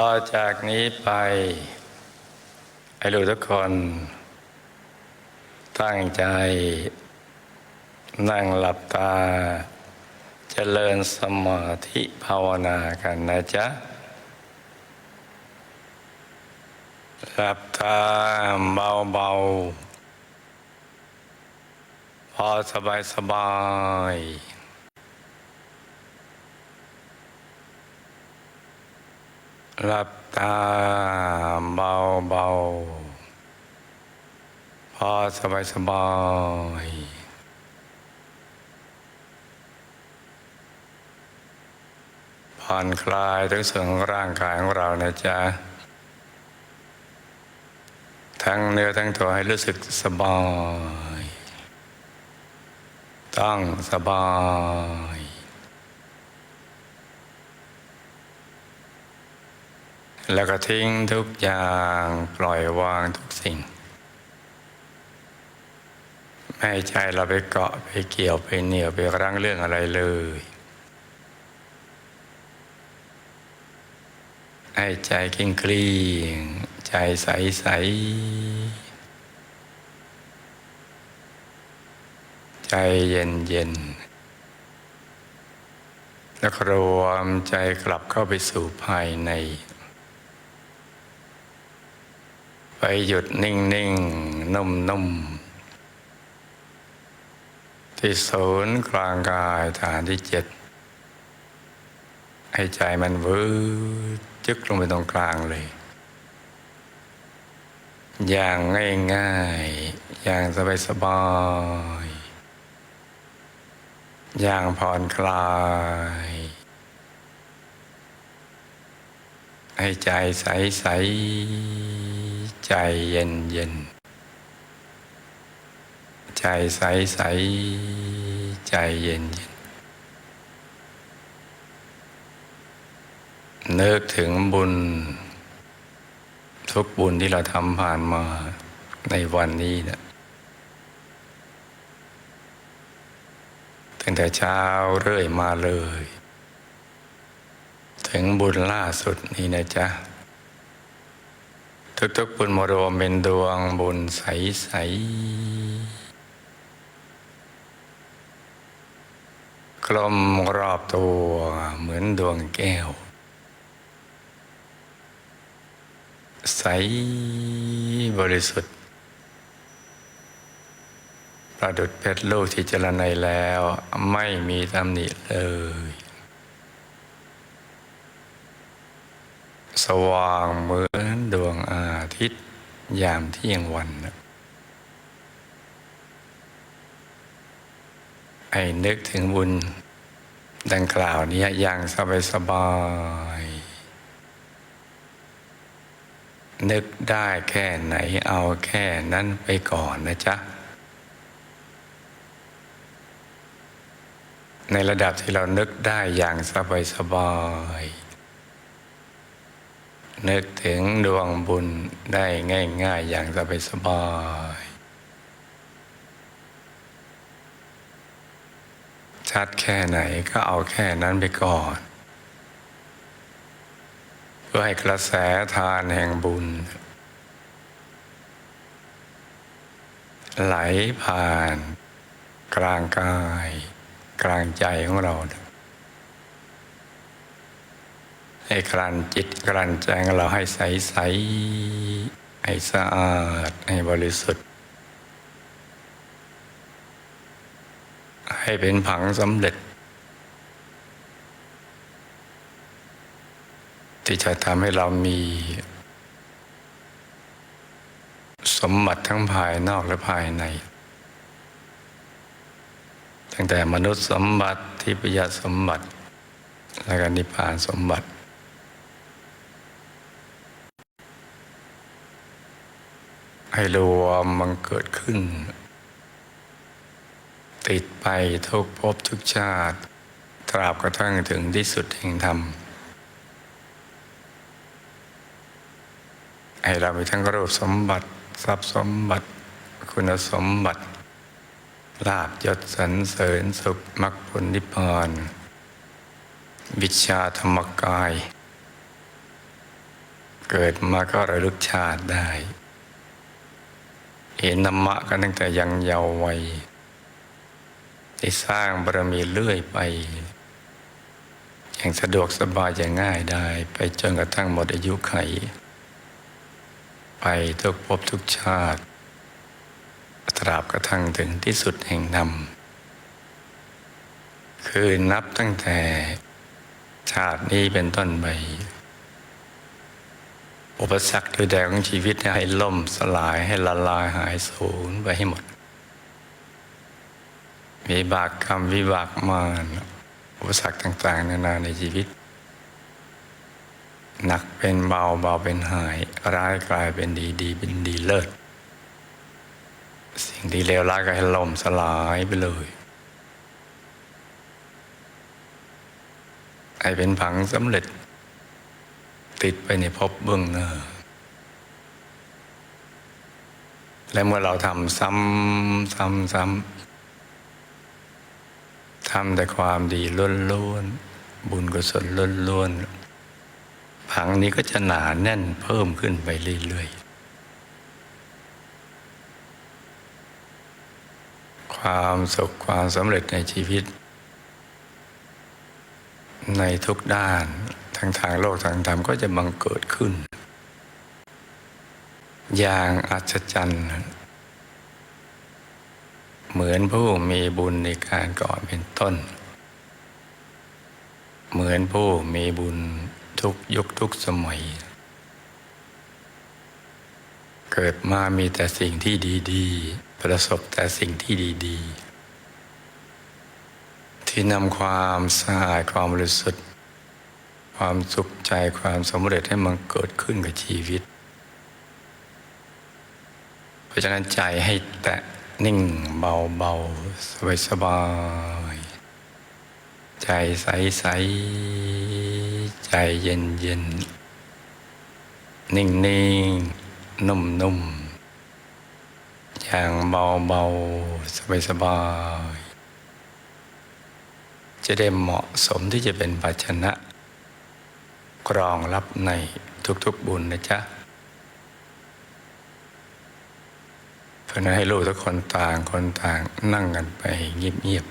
ต่อจากนี้ไป ให้ลูกทุกคน ตั้งใจ นั่งหลับตาเจริญสมาธิภาวนากันนะจ๊ะ หลับตาเบาๆพอสบายสบาย หลับตาเบาๆพอสบายสบายผ่อนคลายทั้งส่วนของร่างกายของเรานะจ๊ะ ทั้งเนื้อทั้งตัวให้รู้สึกสบาย ต้องสบาย แล้วก็ทิ้งทุกอย่างปล่อยวางทุกสิ่งไม่ให้ใจเราไปเกาะไปเกี่ยวไปเหนี่ยวไปรั้งเรื่องอะไรเลย ให้ใจเกลี้งเกลีงใจใสใสใจเย็นเย็นแล้วรวมใจกลับเข้าไปสู่ภายใน ไปหยุดนิ่งนิ่งนุ่มนุ่มที่ศูนย์กลางกายฐานที่เจ็ดให้ใจมันวืดจึกลงไปตรงกลางเลย อย่างง่ายๆ อย่างสบายๆอย่างผ่อนคลายให้ใจใสๆ ใจเย็นเย็น ใจใสๆใจเย็นเย็น นึกถึงบุญ ทุกบุญที่เราทำผ่านมาในวันนี้เนะตั้งแต่เช้าเรื่อยมาเลย ถึงบุญล่าสุดนี้นะจ๊ะ ทุกๆบุญมารวมเป็นดวงบุญใสๆกลมรอบตัวเหมือนดวงแก้ว ใสบริสุทธิ์ ประดุดเพชรลูกที่เจรไนแล้วไม่มีตำหนิเลย สว่างเหมือนดวงอาทิตย์ ยามเที่ยงวันนะให้นึกถึงบุญ ดังกล่าวนี้อย่างสบายสบายๆนึกได้แค่ไหนเอาแค่นั้นไปก่อนนะจ๊ะ ในระดับที่เรานึกได้อย่างสบายสบายๆ นึกถึงดวงบุญได้ง่าย ๆ อย่างสบายสบายชัดแค่ไหนก็เอาแค่นั้นไปก่อน เพื่อให้กระแสทานแห่งบุญ ไหลผ่าน กลางกาย กลางใจของเรา ให้กลั่นจิตกลั่นใจของเราให้ใสใสให้สะอาดให้บริสุทธิ์ ให้เป็นผังสำเร็จ ที่จะทำให้เรามี สมบัติทั้งภายนอกและภายในตั้งแต่มนุษย์สมบัติทิพยสมบัติ และก็นิพพานสมบัติ ให้รวมมันเกิดขึ้น ติดไปทุกภพทุกชาติ ตราบกระทั่งถึงที่สุดแห่งธรรม ให้เรามีทั้งรูปสมบัติ ทรัพย์สมบัติ คุณสมบัติ ลาบยศสรรเสริญสุขมรรคผลนิพพานวิชาธรรมกาย เกิดมาก็ระลึกชาติได้ เห็นธรรมะกันตั้งแต่ยังเยาว์วัยที่สร้างบารมีเรื่อยไป อย่างสะดวกสบายอย่างง่ายได้ ไปจนกระทั่งหมดอายุไข ไปทุกภพทุกชาติ ตราบกระทั่งถึงที่สุดแห่งนำคือนับตั้งแต่ชาตินี้เป็นต้นไป อุปสรรคโดยแดของชีวิตให้ล่มสลายให้ละลายหายสูญไปให้หมดมีบากกรรมวิบากมารอุปสรรคต่างๆ นานาในชีวิต หนักเป็นเบาเบาเป็นหาย ร้ายกลายเป็นดีดีเป็นดีเลิศ สิ่งที่เลวร้ายก็ให้ล่มสลายไปเลยให้เป็นผังสำเร็จ ติดไปในภพเบื้องหน้า และเมื่อเราทำซ้ำซ้ำซ้ำทำแต่ความดีล้วนๆ บุญกุศลล้วนๆผังนี้ก็จะหนาแน่นเพิ่มขึ้นไปเรื่อยๆความสุขความสำเร็จในชีวิต ในทุกด้าน ทั้งทางโลกทางธรรมก็จะบังเกิดขึ้น อย่างอัศจรรย์เหมือนผู้มีบุญในการก่อนเป็นต้น เหมือนผู้มีบุญทุกยุคทุกสมัย เกิดมามีแต่สิ่งที่ดีๆ ประสบแต่สิ่งที่ดีๆ ที่นำความสะอาดความบริสุทธิ์ ความสุขใจความสำเร็จให้มันเกิดขึ้นกับชีวิต เพราะฉะนั้นใจให้แตะนิ่งเบาเบาสบายสบาย ใจใสใสใจเย็นเย็นนิ่งนิ่งนุ่มนุ่มอย่างเบาเบาสบายสบาย จะได้เหมาะสมที่จะเป็นภาชนะ รองรับในทุกๆบุญนะจ๊ะ เพราะนั้นให้ลูกทุกคนต่างคนต่างนั่งกันไปเงียบ